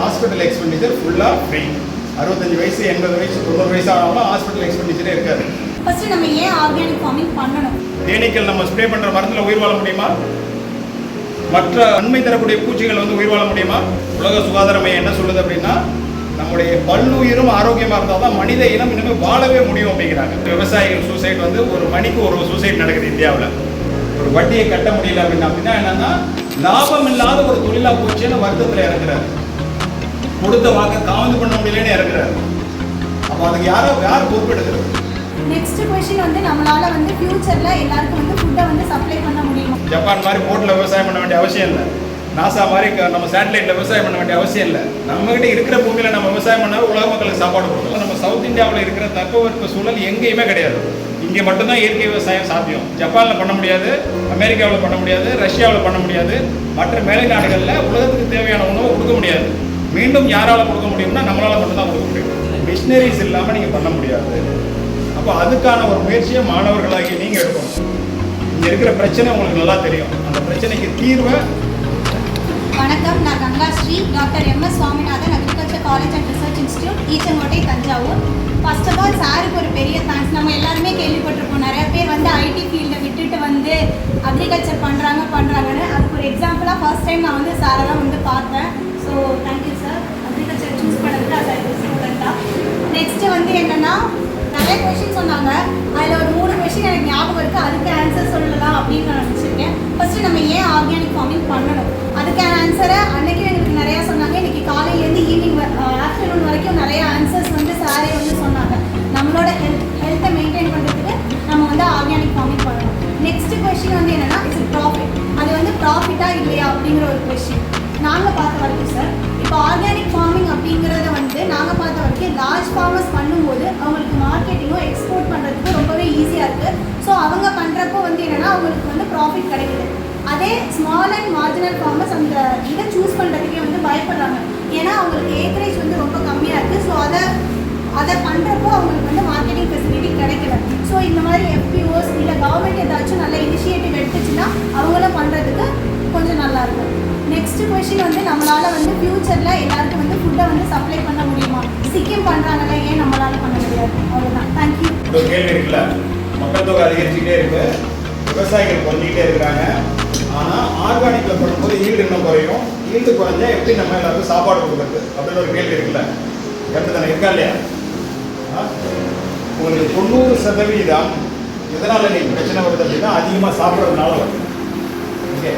Hospital expenditure ஃபுல்லாக free அறுபத்தஞ்சு வயசு எண்பது வயசு தொண்ணூறு வயசு ஆனாலும் ஹாஸ்பிட்டல் எக்ஸ்பெண்டிச்சரே இருக்காது. ஃபர்ஸ்ட் நம்ம ஏன் ஆர்கானிக் ஃபார்மிங் பண்ணணும்? தேனீக்கள் நம்ம ஸ்ப்ரே பண்ணுற மருந்தில் உயிர் வாழ முடியுமா? மற்ற நன்மை தரக்கூடிய பூச்சிகள் வந்து உயிர் வாழ முடியுமா? உலக சுகாதார மையம் என்ன சொல்லுது அப்படின்னா நம்முடைய பல்லுயிரும் ஆரோக்கியமாக இருந்தால் தான் மனித இனம் இனிமேல் வாழவே முடியும் அப்படிங்கிறாங்க. விவசாயிகள் சூசைட் வந்து ஒரு மணிக்கு ஒரு சூசைட் நடக்குது இந்தியாவில். ஒரு வட்டியை கட்ட முடியல அப்படின்னா அப்படின்னா என்னன்னா லாபம் இல்லாத ஒரு தொழிலா போச்சுன்னு வருத்தத்தில் இறங்குறாரு. கொடுத்த வாக்க காவந்து பண்ண முடியலன்னு இறங்குறாரு அப்போ அதுக்கு யாரோ யார் பொறுப்பெடுக்கிறது? நெக்ஸ்ட் கொஸ்டின் வந்து நம்மளால வந்து ஃபியூச்சர்ல எல்லாருக்கும் வந்து ஃபுட்டை வந்து சப்ளை பண்ண முடியுமா? ஜப்பான் மாதிரி போட்டில் விவசாயம் பண்ண வேண்டிய அவசியம் இல்லை. நாசா மாதிரி நம்ம சேட்டலைட்டில் விவசாயம் பண்ண வேண்டிய அவசியம் இல்லை. நம்மகிட்ட இருக்கிற பூமியில் நம்ம விவசாயம் பண்ணால் உலக மக்களுக்கு சாப்பாடு கொடுக்கலாம். நம்ம சவுத் இந்தியாவில் இருக்கிற தட்பவெப்ப சூழல் எங்கேயுமே கிடையாது. இங்கே மட்டும்தான் இயற்கை விவசாயம் சாத்தியம். ஜப்பானில் பண்ண முடியாது அமெரிக்காவில் பண்ண முடியாது ரஷ்யாவில் பண்ண முடியாது. மற்ற மேலை நாடுகளில் உலகத்துக்கு தேவையான உணவை கொடுக்க முடியாது. மீண்டும் யாரால் கொடுக்க முடியும்னா நம்மளால் மட்டும்தான் கொடுக்க முடியும். மிஷினரிஸ் இல்லாமல் நீங்கள் பண்ண முடியாது. அப்போ அதுக்கான ஒரு முயற்சியை மாணவர்களாகி நீங்கள் எடுக்கணும். இங்கே இருக்கிற பிரச்சனை உங்களுக்கு நல்லா தெரியும். அந்த பிரச்சனைக்கு தீர்வை வணக்கம். நான் Gangashri doctor M S Swaminathan agriculture college and research institute Echangottai Thanjavur. First of all சாருக்கு ஒரு பெரிய தேங்க்ஸ் நம்ம எல்லாருமே கேள்விப்பட்டிருப்போம். நிறைய பேர் வந்து ஐடி ஃபீல்டை விட்டுட்டு வந்து அக்ரிகல்ச்சர் பண்ணுறாங்க பண்ணுறாங்கன்னு அதுக்கு ஒரு எக்ஸாம்பிளாக ஃபர்ஸ்ட் டைம் நான் வந்து சாரை தான் வந்து பார்த்தேன். So thank you sir agriculture choose பண்ணதுக்கு அது ஸ்டூடெண்ட்டாக நெக்ஸ்ட்டு வந்து என்னென்னா நிறைய கொஷின் சொன்னாங்க. அதில் ஒரு மூணு கொஷின் எனக்கு ஞாபகம் இருக்குது அதுக்கு ஆன்சர் சொல்லலாம் அப்படின்னு நான் நினச்சிருக்கேன். ஃபஸ்ட்டு நம்ம ஏன் ஆர்கானிக் ஃபார்மிங் பண்ணணும்? அதுக்கான ஆன்சரை அன்றைக்கி எங்களுக்கு நிறையா சொன்னாங்க. இன்னைக்கு காலையிலேருந்து ஈவினிங் ஆஃப்டர்நூன் வரைக்கும் நிறைய ஆன்சர்ஸ் வந்து சாரே வந்து சொன்னாங்க. நம்மளோட ஹெல்த் ஹெல்த்தை மெயின்டைன் பண்ணுறதுக்கு நம்ம வந்து ஆர்கானிக் ஃபார்மிங் பண்ணணும். நெக்ஸ்ட் கொஷின் வந்து என்னென்னா இட்ஸ் ப்ராஃபிட் ப்ராஃபிட்டா இல்லையா அப்படிங்கிற ஒரு கொஷின் நாங்கள் பார்த்த வரைக்கும் சார் இப்போ ஆர்கானிக் ஃபார்மிங் அப்படிங்கிறத வந்து நாங்கள் பார்த்த வரைக்கும் லார்ஜ் ஃபார்மர்ஸ் பண்ணும்போது அவங்களுக்கு மார்க்கெட்டிங்கும் எக்ஸ்போர்ட் பண்ணுறதுக்கு ரொம்பவே ஈஸியாக இருக்குது ஸோ அவங்க பண்ணுறப்போ வந்து என்னென்னா அவங்களுக்கு வந்து ப்ராஃபிட் கிடைக்குது. அதே ஸ்மால் அண்ட் மார்ஜினல் ஃபார்மர்ஸ் அந்த இதை சூஸ் பண்ணுறதுக்கே வந்து பயப்படுறாங்க. ஏன்னா அவங்களுக்கு ஏக்கரேஜ் வந்து ரொம்ப கம்மியாக இருக்குது ஸோ அதை அதை பண்ணுறப்போ அவங்களுக்கு வந்து மார்க்கெட்டிங் ஃபெசிலிட்டி கிடைக்கல. ஸோ இந்த மாதிரி எஃபிஓஸ் இல்லை கவர்மெண்ட் ஏதாச்சும் நல்ல இனிஷியேட்டிவ் எடுத்து அவங்களும் பண்ணுறதுக்கு கொஞ்சம் நல்லாயிருக்கும் நெக்ஸ்ட் வந்து நம்மளால் வந்து ஃப்யூச்சரில் எல்லாருக்கும் வந்து ஃபுட்டை வந்து சப்ளை பண்ண முடியுமா? சிக்கிம் பண்ணுறாங்கல்ல ஏன் நம்மளால் பண்ண முடியாது? அவ்வளோதான் தேங்க்யூ கேள்வி இருக்குல்ல? மக்கள் தொகை அதிகரிச்சுக்கிட்டே இருக்கு. விவசாயிகள் பண்ணிக்கிட்டே இருக்கிறாங்க. ஆனால் ஆர்கானிக்கில் பண்ணும்போது ஈல்டு இன்னும் குறையும். ஈல்டு குறைஞ்சா எப்படி நம்ம எல்லாருக்கும் சாப்பாடு கொடுக்குறது? அப்படின்னு ஒரு கேள்வி இருக்குல்ல? கருத்து தானே? இருக்கா இல்லையா? உங்களுக்கு தொண்ணூறு சதவீதம் எதனால் நீங்கள் பிரச்சனை வருது அப்படின்னா அதிகமாக சாப்பிட்றதுனால வருது. ஓகே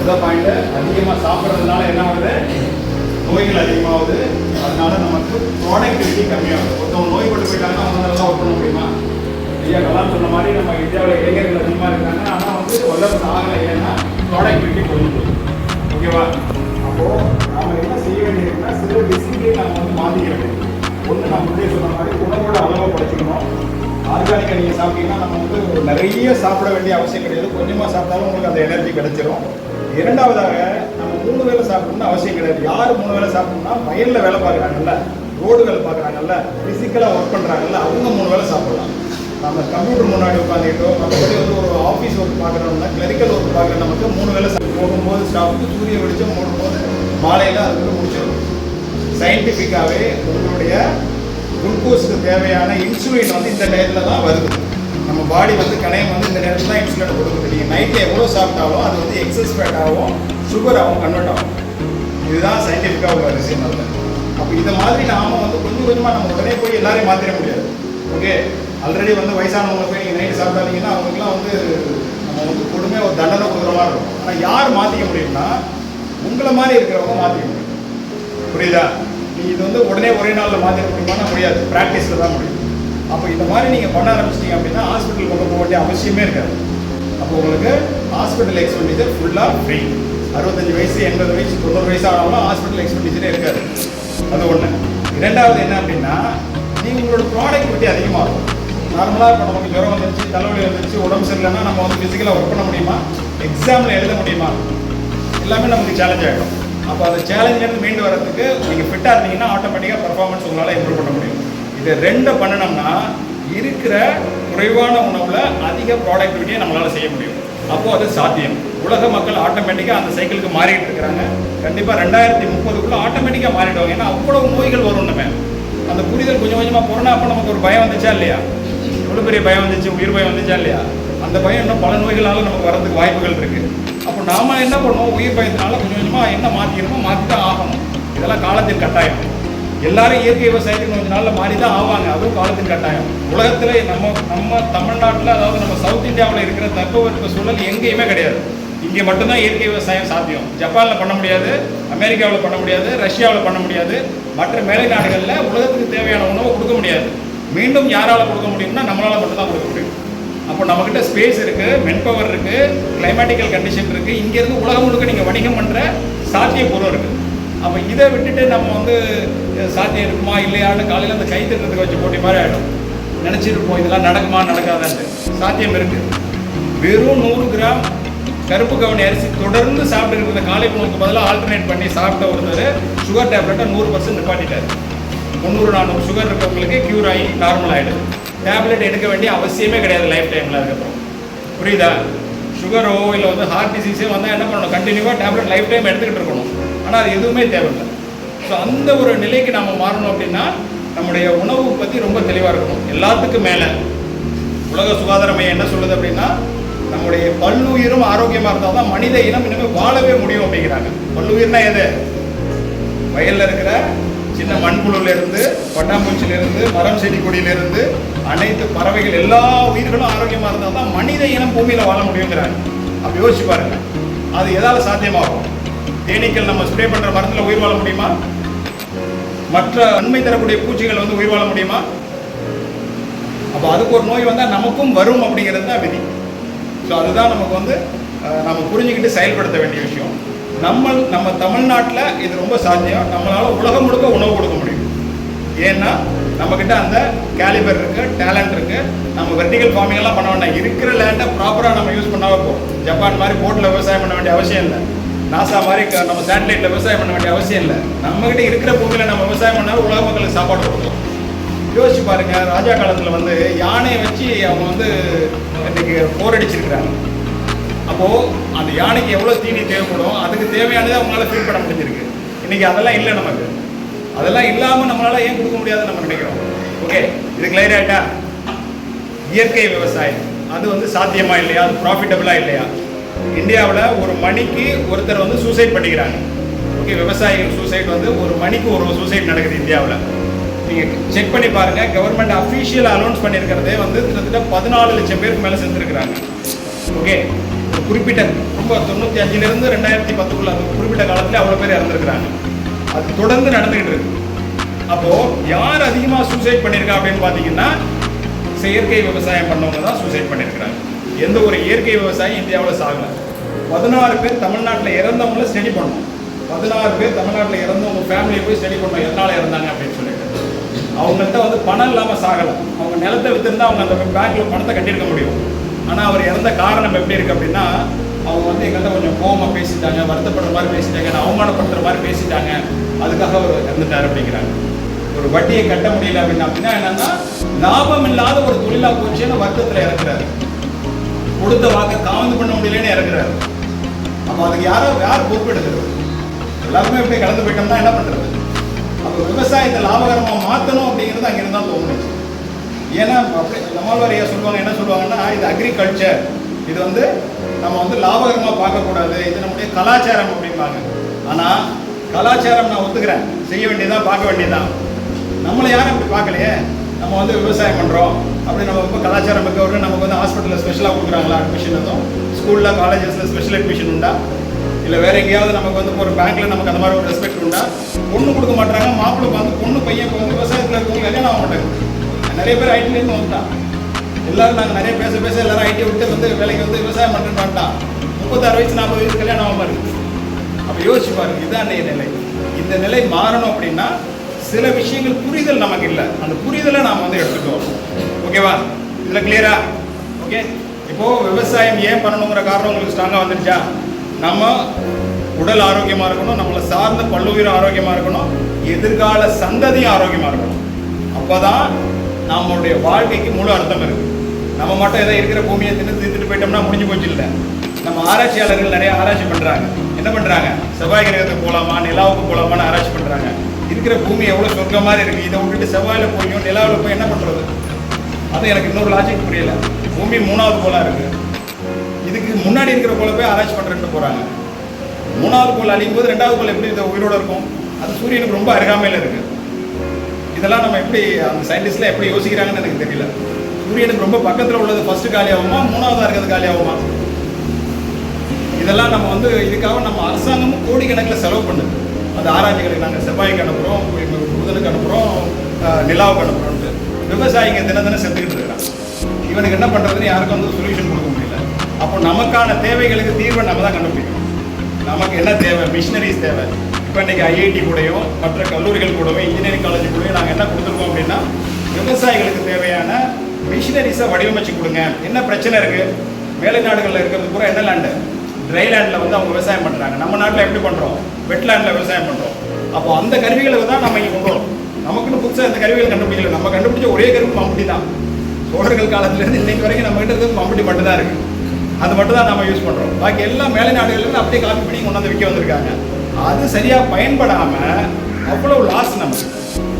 முதல் பாயிண்ட் அதிகமாக சாப்பிட்றதுனால என்ன ஆகுது? நோய்கள் அதிகமாகுது. அதனால நமக்கு ப்ராடக்டிவிட்டி கம்மியாகுது. ஒருத்தவங்க நோய் பட்டு போயிட்டாங்கன்னா அவங்க நல்லா ஒர்க் பண்ண முடியுமா? ஐயா நல்லா சொன்ன மாதிரி நம்ம இந்தியாவில் இளைஞர்கள் அதிகமாக இருக்காங்க. ஆனால் வந்து வல்லரசு ஆகலை. ஏன்னா ப்ராடக்டிவிட்டி குறைஞ்சு ஓகேவா? அப்போது நாம் என்ன செய்ய வேண்டியதுன்னா சில டிசிப்ளின் நம்ம வந்து மாற்றிக்க வேண்டியது ஒன்று நான் முன்னே சொன்ன மாதிரி உணவோட அளவை குறைச்சிக்கணும். ஆர்கானிக்காக நீங்கள் சாப்பிட்டீங்கன்னா நம்ம வந்து நிறைய சாப்பிட வேண்டிய அவசியம் கிடையாது. கொஞ்சமாக சாப்பிட்டாலும் உங்களுக்கு அந்த எனர்ஜி கிடைச்சிரும். இரண்டாவதாக நம்ம மூணு வேளை சாப்பிடணும்னு அவசியம் கிடையாது. யார் மூணு வேளை சாப்பிடணும்னா வயலில் வேலை பார்க்குறாங்கல்ல ரோடு வேலை பார்க்குறாங்கல்ல ஃபிசிக்கலாக ஒர்க் பண்ணுறாங்கல்ல அவங்க மூணு வேளை சாப்பிடலாம். நம்ம கம்ப்யூட்டர் முன்னாடி உட்காந்துக்கிட்டோ மற்றபடி வந்து ஒரு ஆஃபீஸ் ஒர்க் பார்க்குறோம்னா கிளரிக்கல் ஒர்க் பார்க்குற நமக்கு மூணு வேளை சாப்பிட்டு போகும்போது ஸ்டாஃப்க்கு சூரிய வெளிச்சம் போடும்போது மாலையில் அது முடிச்சிடும். சயின்டிஃபிக்காகவே உங்களுடைய குளுக்கோஸுக்கு தேவையான இன்சுலின் வந்து இந்த நேரத்தில் தான் வருது. நம்ம பாடி வந்து கணையம் வந்து இந்த நேரத்தில் தான் இன்சுலின் கொடுக்குது நீங்கள் நைட்டில் எவ்வளோ சாப்பிட்டாலும் அது வந்து எக்ஸஸ் ஃபேட்டாகவும் சுகராகவும் கன்வெர்ட் ஆகும். இதுதான் சயின்டிஃபிக்காக ஒரு விஷயம் அதில் அப்போ இதை மாதிரி நாம வந்து கொஞ்சம் கொஞ்சமாக நம்ம உடனே போய் எல்லாரையும் மாற்றிட முடியாது. ஓகே ஆல்ரெடி வந்து வயசானவங்க போய் நீங்கள் நைட்டு சாப்பிட்டாதீங்கன்னா அவங்களுக்குலாம் வந்து நம்ம வந்து கொடுமையாக ஒரு தண்டனை கொடுக்குற மாதிரி இருக்கும். ஆனால் யார் மாற்றிக்க முடியும்னா உங்களை மாதிரி இருக்கிறவங்க மாற்றிக்க முடியும். புரியுதா? நீ இது வந்து உடனே ஒரே நாளில் மாற்றிட முடியுமானா முடியாது. ப்ராக்டிஸில் தான் முடியும். அப்போ இந்த மாதிரி நீங்கள் பண்ண ஆரம்பிச்சிட்டீங்க அப்படின்னா ஹாஸ்பிட்டல் கொண்டு போக வேண்டிய அவசியமே இருக்காது. அப்போ உங்களுக்கு ஹாஸ்பிட்டல் எக்ஸ்பெண்டிச்சர் ஃபுல்லாக ஃப்ரீ அறுபத்தஞ்சு வயசு எண்பது வயசு தொண்ணூறு வயசு ஆனாலும் ஹாஸ்பிட்டல் எக்ஸ்பெண்டிச்சரே இருக்காது. அது ஒன்று இரண்டாவது என்ன அப்படின்னா நீங்கள் உங்களோட ப்ராடக்டிவிட்டி அதிகமாகும் நார்மலாக இப்போ நமக்கு ஜுரம் வந்துருச்சு தலைவலி வந்துருச்சு உடம்பு சரியில்லைன்னா நம்ம வந்து ஃபிசிக்கலாக ஒர்க் பண்ண முடியுமா? எக்ஸாமில் எழுத முடியுமா? எல்லாமே நமக்கு சேலஞ்ச் ஆகிடும் அப்போ அந்த சேலஞ்சிலேருந்து மீண்டு வரதுக்கு நீங்கள் ஃபிட்டாக இருந்தீங்கன்னா ஆட்டோமேட்டிக்காக பர்ஃபார்மன்ஸ் உங்களால் இம்ப்ரூவ் பண்ண முடியும். இது ரெண்டை பண்ணணும்னா இருக்கிற குறைவான உணவில் அதிக ப்ராடக்டிவிட்டியை நம்மளால் செய்ய முடியும். அப்போது அது சாத்தியம். உலக மக்கள் ஆட்டோமேட்டிக்காக அந்த சைக்கிளுக்கு மாறிட்டு இருக்கிறாங்க. கண்டிப்பாக ரெண்டாயிரத்தி முப்பதுக்குள்ளே ஆட்டோமேட்டிக்காக மாறிடுவாங்க. ஏன்னா அவ்வளவு நோய்கள் வரும் நம்ம. அந்த புரிதல் கொஞ்சம் கொஞ்சமாக போறோம்னா அப்போ நமக்கு ஒரு பயம் வந்துச்சா இல்லையா? எவ்வளோ பெரிய பயம் வந்துச்சு? உயிர் பயம் வந்துச்சா இல்லையா? அந்த பயம் இன்னும் பல நோய்களால் நமக்கு வரதுக்கு வாய்ப்புகள் இருக்குது அப்போ நாம என்ன பண்ணுவோம் உயிர் பயத்தினால கொஞ்சம் கொஞ்சமாக என்ன மாற்றிக்கணுமோ மாற்றி தான் ஆகணும். இதெல்லாம் காலத்தின் கட்டாயம். எல்லாரும் இயற்கை விவசாயத்துக்கு கொஞ்ச நாளில் மாறி தான் ஆவாங்க. அதுவும் காலத்தின் கட்டாயம். உலகத்தில் நம்ம நம்ம தமிழ்நாட்டில் அதாவது நம்ம சவுத் இந்தியாவில் இருக்கிற தட்பவெட்ப சூழல் எங்கேயுமே கிடையாது. இங்கே மட்டும்தான் இயற்கை விவசாயம் சாத்தியம். ஜப்பானில் பண்ண முடியாது அமெரிக்காவில் பண்ண முடியாது ரஷ்யாவில் பண்ண முடியாது. மற்ற மேலை நாடுகளில் உலகத்துக்கு தேவையான உணவை கொடுக்க முடியாது. மீண்டும் யாரால் கொடுக்க முடியும்னா நம்மளால் மட்டும்தான் கொடுக்க முடியும். அப்போ நம்மக்கிட்ட ஸ்பேஸ் இருக்குது மென்பவர் இருக்குது கிளைமேட்டிக்கல் கண்டிஷன் இருக்குது இங்கேருந்து உலகம் முழுக்க நீங்கள் வணிகம் பண்ணுற சாத்தியப்பூர்வம் இருக்குது அப்போ இதை விட்டுட்டு நம்ம வந்து சாத்தியம் இருக்குமா இல்லையான்னு காலையில் அந்த கை தட்டுறதுக்கு வச்சு போட்டி மாதிரி ஆகிடும் நினச்சிட்டு இருப்போம் இதெல்லாம் நடக்குமா நடக்காதான்ட்டு. சாத்தியம் இருக்குது வெறும் நூறு கிராம் கருப்பு கவுனி அரிசி தொடர்ந்து சாப்பிட்டு இருக்கிற காலை உணவுக்கு பதிலாக ஆல்டர்னேட் பண்ணி சாப்பிட்ட ஒருத்தர் சுகர் டேப்லெட்டை நூறு பர்சன்ட் நிப்பாட்டிட்டார். முந்நூறு நானூறு சுகர் இருக்கவங்களுக்கு க்யூர் ஆகி நார்மல் ஆகிடுது டேப்லெட் எடுக்க வேண்டிய அவசியமே கிடையாது லைஃப் டைமில் அதுக்கப்புறம். புரியுதா? சுகரோ இல்லை வந்து ஹார்ட் டிசீஸே வந்தால் என்ன பண்ணணும்? கண்டினியூவாக டேப்லெட் லைஃப் டைம் எடுத்துக்கிட்டு இருக்கணும். ஆனால் அது எதுவுமே தேவையில்லை. ஸோ அந்த ஒரு நிலைக்கு நாம் மாறணும் அப்படின்னா நம்முடைய உணவு பற்றி ரொம்ப தெளிவாக இருக்கணும். எல்லாத்துக்கும் மேலே. உலக சுகாதார மையம் என்ன சொல்லுது அப்படின்னா நம்முடைய பல்லுயிரும் ஆரோக்கியமாக இருந்தால் தான் மனித இனம் இனிமேல் வாழவே முடியும் அப்படிங்கிறாங்க. பல்லுயிர்னா எது? வயல்ல இருக்கிற சின்ன மண்புழுலேருந்து இருந்து பட்டாம்பூச்சில இருந்து மரம் செடி கொடியில இருந்து அனைத்து பறவைகள் எல்லா உயிர்களும் ஆரோக்கியமா இருந்தால் தான் மனித இனம் பூமியில வாழ முடியுங்கிறாங்க. அப்படி யோசிச்சு பாருங்க. அது எதால சாத்தியமாகும்? தேனீக்கள் நம்ம ஸ்ப்ரே பண்ற மரத்துல உயிர் வாழ முடியுமா? மற்ற நன்மை தரக்கூடிய பூச்சிகள் வந்து உயிர் வாழ முடியுமா? அப்போ அதுக்கு ஒரு நோய் வந்தால் நமக்கும் வரும் அப்படிங்கிறது தான் விதி. ஸோ அதுதான் நமக்கு வந்து நம்ம புரிஞ்சுக்கிட்டு செயல்படுத்த வேண்டிய விஷயம். நம்ம நம்ம தமிழ்நாட்டில் இது ரொம்ப சாத்தியம். நம்மளால் உலகம் முழுக்க உணவு கொடுக்க முடியும். ஏன்னா நம்மக்கிட்ட அந்த கேலிபர் இருக்குது டேலண்ட் இருக்குது நம்ம வெர்டிகல் ஃபார்மிங் எல்லாம் பண்ண வேண்டாம். இருக்கிற லேண்டை ப்ராப்பராக நம்ம யூஸ் பண்ணாவே போகும் ஜப்பான் மாதிரி போட்டில் விவசாயம் பண்ண வேண்டிய அவசியம் இல்லை. நாசா மாதிரி க- நம்ம சேட்டலைட்டில் விவசாயம் பண்ண வேண்டிய அவசியம் இல்லை. நம்மகிட்ட இருக்கிற பூமியில் நம்ம விவசாயம் பண்ணாலும் உலக மக்களுக்கு சாப்பாடு கொடுக்கலாம் யோசிச்சு பாருங்க ராஜா காலத்துல வந்து யானையை வச்சு அவங்க வந்து இன்னைக்கு போர் அடிச்சிருக்கிறாங்க. அப்போ அந்த யானைக்கு எவ்வளவு தீனி தேவைப்படும்? அதுக்கு தேவையானதை அவங்களால ஃபீல் பண்ண முடிஞ்சிருக்கு. இன்னைக்கு அதெல்லாம் இல்லை நமக்கு. அதெல்லாம் இல்லாம நம்மளால ஏன் கொடுக்க முடியாதுன்னு நம்ம நினைக்கிறோம். ஓகே இது கிளியர் ஆயிட்டா? இயற்கை விவசாயம். அது வந்து சாத்தியமா இல்லையா? அது ப்ராஃபிட்டபிளா இல்லையா? இந்தியாவில் ஒரு மணிக்கு ஒருத்தர் வந்து சூசைட் பண்ணிக்கிறாங்க. ஓகே விவசாயிகள் சூசைட் வந்து ஒரு மணிக்கு ஒரு சூசைட் நடக்குது இந்தியாவில். நீங்கள் செக் பண்ணி பாருங்க கவர்மெண்ட் அஃபீஷியலாக அனௌன்ஸ் பண்ணியிருக்கிறதே வந்து கிட்டத்தட்ட பதினாலு லட்சம் பேருக்கு மேலே செஞ்சுருக்கிறாங்க ஓகே குறிப்பிட்ட ரொம்ப தொண்ணூற்றி அஞ்சுலேருந்து ரெண்டாயிரத்தி பத்துக்குள்ள அந்த குறிப்பிட்ட காலத்தில் அவ்வளோ பேர் இறந்துருக்குறாங்க. அது தொடர்ந்து நடந்துகிட்டு இருக்கு. அப்போது யார் அதிகமாக சூசைட் பண்ணியிருக்கா அப்படின்னு பார்த்தீங்கன்னா செயற்கை விவசாயம் பண்ணவங்க தான் சூசைட் பண்ணியிருக்கிறாங்க எந்த ஒரு இயற்கை விவசாயி இந்தியாவில் சாகலை. பதினாறு பேர் தமிழ்நாட்டில் இறந்தவங்கள ஸ்டடி பண்ணோம் பதினாறு பேர் தமிழ்நாட்டில் இறந்தவங்க ஃபேமிலியை போய் ஸ்டடி பண்ணோம் எதனால் இறந்தாங்க அப்படின்னு சொல்லிட்டு. அவங்கள்ட்ட வந்து பணம் இல்லாமல் சாகலை. அவங்க நிலத்தை வித்திருந்தா அவங்க அந்த பேங்க்ல பணத்தை கட்டியிருக்க முடியும். ஆனால் அவர் இறந்த காரணம் எப்படி இருக்குது அப்படின்னா அவங்க வந்து எங்கள்கிட்ட கொஞ்சம் கோவமாக பேசிட்டாங்க வருத்தப்படுற மாதிரி பேசிட்டாங்க நான் மாதிரி பேசிட்டாங்க. அதுக்காக அவர் இறந்துட்டார் அப்படிங்கிறாங்க. ஒரு வட்டியை கட்ட முடியல அப்படின்னா அப்படின்னா என்னன்னா லாபம் இல்லாத ஒரு தொழிலா போச்சுன்னு வருத்தத்தில் இறக்குறாரு. கொடுத்த வாக்கை காவந்து பண்ண முடியலன்னு இறக்குறாரு அப்போ அதுக்கு யாரோ யார் பொறுப்பெடுக்கிறது? எல்லாருமே இப்படி கலந்து போயிட்டோம்னா என்ன பண்றது? அப்போ விவசாயத்தை லாபகரமா மாற்றணும் அப்படிங்கிறது அங்கிருந்து தான் தோணுச்சு ஏன்னா அப்படி நம்மாழ்வார் ஐயா சொல்லுவாங்க என்ன சொல்லுவாங்கன்னா இது அக்ரிகல்ச்சர் இது வந்து நம்ம வந்து லாபகரமாக பார்க்கக்கூடாது. இது நம்முடைய கலாச்சாரம் அப்படிம்பாங்க. ஆனால் கலாச்சாரம் நான் ஒத்துக்கிறேன். செய்ய வேண்டியதான் பார்க்க வேண்டியதான் நம்மளை யாரும் அப்படி பார்க்கலையே. நம்ம வந்து விவசாயம் பண்ணுறோம் அப்படி நம்ம ரொம்ப கலாச்சாரம் மிக்கவர்கள் நமக்கு வந்து ஹாஸ்பிட்டலில் ஸ்பெஷலாக கொடுக்குறாங்களா அட்மிஷன் எதுவும் ஸ்கூலில் காலேஜஸில் ஸ்பெஷல் அட்மிஷன் உண்டா? இல்லை வேற எங்கேயாவது நமக்கு வந்து ஒரு பேங்க்ல நமக்கு அந்த மாதிரி ஒரு ரெஸ்பெக்ட் உண்டா? பொண்ணு கொடுக்க மாட்டாங்க மாப்பிள்ளை வந்து பொண்ணு பையன் வந்து விவசாயத்தில் இருக்கவங்க கல்யாணம் ஆக மாட்டாங்க. நிறைய பேர் ஐடிலேருந்து வந்துட்டான். எல்லாரும் நாங்கள் நிறைய பேச பேச எல்லாரும் ஐடி விட்டு வந்து வேலைக்கு வந்து விவசாயம் பண்ணுறேன்னு வந்துட்டான். முப்பத்தாறு வயசு நாற்பது வயசு கல்யாணம் ஆக இருக்கு அப்போ யோசிச்சு பாருங்க இதுதான் அன்னைய நிலை. இந்த நிலை மாறணும் அப்படின்னா சில விஷயங்கள் புரிதல் நமக்கு இல்லை. அந்த புரிதலை நாம் வந்து எடுத்துட்டு ஓகேவா இதில் கிளியரா ஓகே இப்போது விவசாயம் ஏன் பண்ணணுங்கிற காரணம் உங்களுக்கு ஸ்ட்ராங்காக வந்துருச்சா? நம்ம உடல் ஆரோக்கியமாக இருக்கணும் நம்மளை சார்ந்த பல்லுயிர் ஆரோக்கியமாக இருக்கணும் எதிர்கால சந்ததியும் ஆரோக்கியமாக இருக்கணும். அப்போ தான் நம்மளுடைய வாழ்க்கைக்கு முழு அர்த்தம் இருக்குது நம்ம மட்டும் ஏதோ இருக்கிற பூமியை தின்னு தீர்த்துட்டு போயிட்டோம்னா முடிஞ்சு போச்சு இல்லை. நம்ம ஆராய்ச்சியாளர்கள் நிறைய ஆராய்ச்சி பண்ணுறாங்க என்ன பண்ணுறாங்க செவ்வாய் கிரகத்துக்கு போகலாமா நிலாவுக்கு போகலாமான்னு ஆராய்ச்சி பண்ணுறாங்க இருக்கிற பூமி எவ்வளோ சொர்க்க மாதிரி இருக்குது இதை விட்டுட்டு செவ்வாயில போயும் நிலாவில் போய் என்ன பண்ணுறது அது எனக்கு இன்னொரு லாஜிக் புரியல. பூமி மூணாவது கோளா இருக்கு. இதுக்கு முன்னாடி இருக்கிற கோலை போய் ஆராய்ச்சி பண்றேன்னு போறாங்க. மூணாவது கோல் அழியும் போது ரெண்டாவது கோல் எப்படி இந்த உயிரோட இருக்கும்? அது சூரியனுக்கு ரொம்ப அருகாமையில் இருக்கு. இதெல்லாம் நம்ம எப்படி அந்த சயின்டிஸ்ட்லாம் எப்படி யோசிக்கிறாங்கன்னு எனக்கு தெரியல. சூரியனுக்கு ரொம்ப பக்கத்தில் உள்ளது ஃபர்ஸ்ட் காலியாகுமா? மூணாவதாக மூணாவதா இருக்கிறது காலியாகுமா? இதெல்லாம் நம்ம வந்து இதுக்காக நம்ம அரசாங்கமும் கோடிக்கணக்கில் செலவு பண்ணுது. அந்த ஆராய்ச்சிகளுக்கு நாங்கள் செவ்வாய்க்கு அனுப்புகிறோம் புதனுக்கு அனுப்புகிறோம் நிலாவுக்கு அனுப்புகிறோம்ட்டு விவசாயிங்க தினம் தினம் செத்துக்கிட்டு இருக்கிறான் இவனுக்கு என்ன பண்ணுறதுன்னு யாருக்கும் வந்து சொல்யூஷன் கொடுக்க முடியல. அப்போ நமக்கான தேவைகளுக்கு தீர்வை நம்ம தான் கண்டுபிடிக்கணும். நமக்கு என்ன தேவை? மிஷினரிஸ் தேவை. இப்போ இன்னைக்கு ஐஐடி கூடயும் மற்ற கல்லூரிகள் கூடவும் இன்ஜினியரிங் காலேஜ் கூடயும் நாங்கள் என்ன கொடுத்துருக்கோம் அப்படின்னா விவசாயிகளுக்கு தேவையான மிஷினரிஸை வடிவமைச்சு கொடுங்க. என்ன பிரச்சனை இருக்குது மேலை நாடுகளில் இருக்கிறது பூரா என்ன லேண்டு ட்ரை லேண்டில் வந்து அவங்க விவசாயம் பண்ணுறாங்க நம்ம நாட்டில் எப்படி பண்ணுறோம் வெட்லேண்டில் விவசாயம் பண்ணுறோம் அப்போ அந்த கருவிகளுக்கு தான் நம்ம இங்கே கொண்டு வரோம் நமக்குன்னு புதுசாக இந்த கருவிகள் கண்டுபிடிக்கல. நம்ம கண்டுபிடிச்ச ஒரே கருவி மம்புட்டி தான். சோழர்கள் காலத்துலேருந்து இன்னைக்கு வரைக்கும் நம்ம கிட்ட இருக்கிறது மம்புட்டி மட்டும் தான் இருக்குது அது மட்டும் தான் நம்ம யூஸ் பண்ணுறோம் பாக்கி எல்லா மேலை நாடுகள்லேருந்து அப்படியே காப்பி பண்ணி கொண்டாந்து விற்க வந்திருக்காங்க. அது சரியாக பயன்படாமல் அவ்வளோ லாஸ் நமக்கு.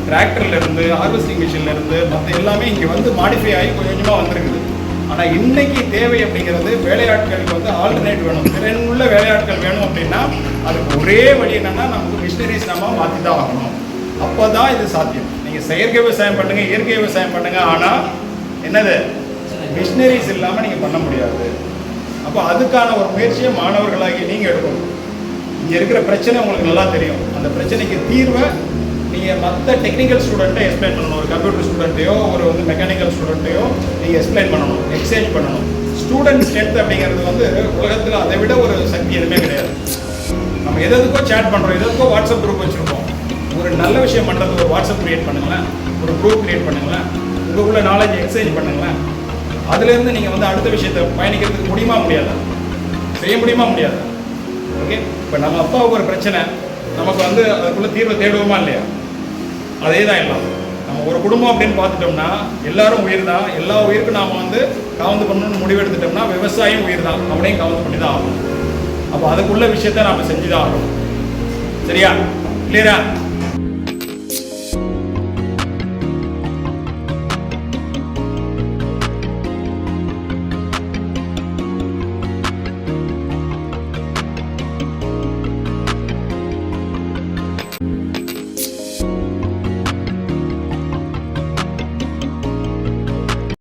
டிராக்டர்லேருந்து ஹார்வெஸ்டிங் மிஷின்லேருந்து மற்ற எல்லாமே இங்கே வந்து மாடிஃபை ஆகி கொஞ்சம் கொஞ்சமாக வந்திருக்குது. ஆனால் இன்னைக்கு தேவை அப்படிங்கிறது வேலையாட்களுக்கு வந்து ஆல்டர்னேட் வேணும். திறனுள்ள வேலையாட்கள் வேணும் அப்படின்னா அதுக்கு ஒரே வழி என்னன்னா நமக்கு மிஷினரிஸ் நம்ம மாற்றி தான் ஆகணும். அப்போ தான் இது சாத்தியம். நீங்கள் செயற்கை விவசாயம் பண்ணுங்கள் இயற்கை விவசாயம் பண்ணுங்கள் ஆனால் என்னது? மிஷினரிஸ் இல்லாமல் நீங்கள் பண்ண முடியாது. அப்போ அதுக்கான ஒரு முயற்சியை மாணவர்களாகி நீங்கள் எடுக்கணும். இங்கே இருக்கிற பிரச்சனை உங்களுக்கு நல்லா தெரியும். அந்த பிரச்சனைக்கு தீர்வை நீங்கள் மற்ற டெக்னிக்கல் ஸ்டூடெண்ட்டை எக்ஸ்பிளைன் பண்ணணும். ஒரு கம்ப்யூட்டர் ஸ்டூடெண்ட்டையோ ஒரு வந்து மெக்கானிக்கல் ஸ்டூடெண்ட்டையோ நீங்கள் எக்ஸ்பிளைன் பண்ணணும் எக்ஸ்சேஞ்ச் பண்ணணும். ஸ்டூடெண்ட் ஸ்ட்ரென்த் அப்படிங்கிறது வந்து உலகத்தில் அதை விட ஒரு சக்தி எதுவுமே கிடையாது. நம்ம எதுக்கோ சேட் பண்ணுறோம் எதுக்கோ வாட்ஸ்அப் குரூப் வச்சுருக்கோம். ஒரு நல்ல விஷயம் பண்ணுறது ஒரு வாட்ஸ்அப் க்ரியேட் பண்ணுங்களேன். ஒரு குரூப் கிரியேட் பண்ணுங்களேன். உங்களுக்குள்ள நாலேஜ் எக்ஸ்சேஞ்ச் பண்ணுங்களேன். அதுலேருந்து நீங்கள் வந்து அடுத்த விஷயத்தை பயணிக்கிறதுக்கு முடியுமா முடியாதா? செய்ய முடியுமா முடியாதா? ஓகே இப்போ நம்ம அப்பாவுக்கு ஒரு பிரச்சனை. நமக்கு வந்து அதுக்குள்ளே தீர்வை தேடுவோமா இல்லையா? அதே தான் எல்லாம். நம்ம ஒரு குடும்பம் அப்படின்னு பார்த்துட்டோம்னா எல்லாரும் உயிர் தான். எல்லா உயிருக்கும் நாம் வந்து கவுந்து பண்ணணும்னு முடிவு எடுத்துட்டோம்னா விவசாயம் உயிர் தான். அவனையும் கவுந்து பண்ணி தான் ஆகணும். அப்போ அதுக்குள்ள விஷயத்த நாம் செஞ்சு தான் ஆகணும். சரியா? கிளியரா